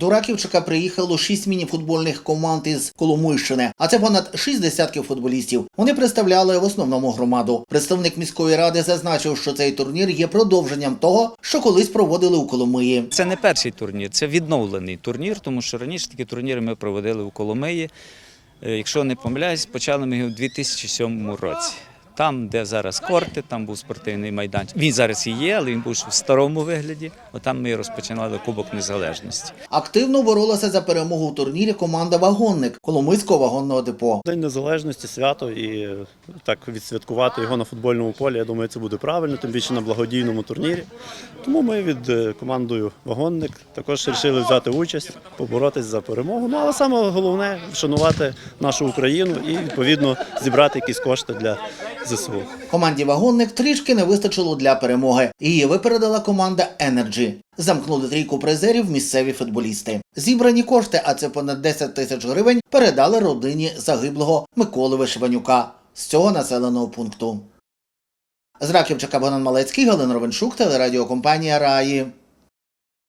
До Раківчика приїхало шість мініфутбольних команд із Коломийщини, а це понад шість десятків футболістів. Вони представляли в основному громаду. Представник міської ради зазначив, що цей турнір є продовженням того, що колись проводили у Коломиї. Це не перший турнір, це відновлений турнір, тому що раніше такі турніри ми проводили у Коломиї. Е, Якщо не помиляюсь, почали ми його у 2007 році. Там, де зараз корти, там був спортивний майданчик. Він зараз і є, але він був в старому вигляді. Отам ми розпочинали Кубок Незалежності. Активно боролася за перемогу в турнірі команда Вагонник Коломийського вагонного депо. День незалежності, свято і так відсвяткувати його на футбольному полі. Я думаю, це буде правильно, тим більше на благодійному турнірі. Тому ми від е, командою Вагонник також вирішили взяти участь, поборотись за перемогу. Ну але саме головне вшанувати нашу Україну і відповідно зібрати якісь кошти для ЗСУ. Команді Вагонник трішки не вистачило для перемоги. Її випередила команда Energy. Замкнули трійку призерів місцеві футболісти. Зібрані кошти, а це понад 10 тисяч гривень, передали родині загиблого Миколи Вишиванюка з цього населеного пункту. З Раківчика Богдан Малецький, Галина Ровеншук, телерадіокомпанія Раї.